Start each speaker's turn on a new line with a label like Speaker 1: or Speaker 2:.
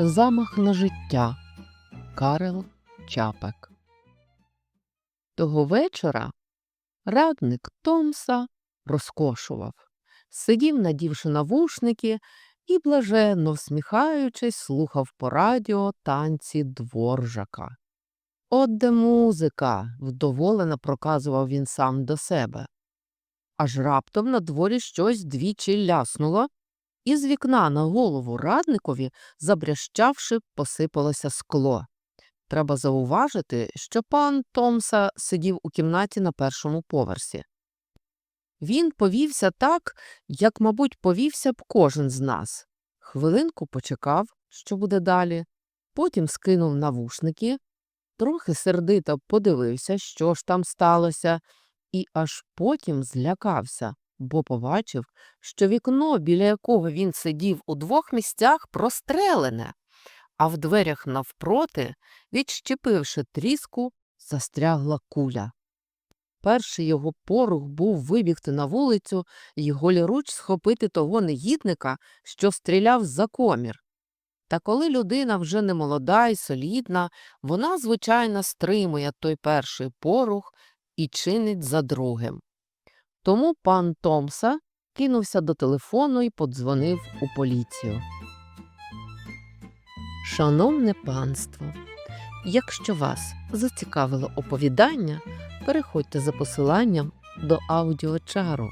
Speaker 1: Замах на життя Карел Чапек. Того вечора радник Томса розкошував, сидів, надівши навушники, і, блаженно всміхаючись, слухав по радіо танці дворжака. От де музика, вдоволено проказував він сам до себе. Аж раптом на дворі щось двічі ляснуло, і з вікна на голову радникові, забрящавши, посипалося скло. Треба зауважити, що пан Томса сидів у кімнаті на першому поверсі. Він повівся так, як, мабуть, повівся б кожен з нас. Хвилинку почекав, що буде далі, потім скинув навушники, трохи сердито подивився, що ж там сталося, і аж потім злякався, бо побачив, що вікно, біля якого він сидів у двох місцях, прострелене, а в дверях навпроти, відщепивши тріску, застрягла куля. Перший його порух був вибігти на вулицю і голіруч схопити того негідника, що стріляв за комір. Та коли людина вже не молода і солідна, вона, звичайно, стримує той перший порух і чинить за другим. Тому пан Томса кинувся до телефону і подзвонив у поліцію. Шановне панство, якщо вас зацікавило оповідання, переходьте за посиланням до аудіочару.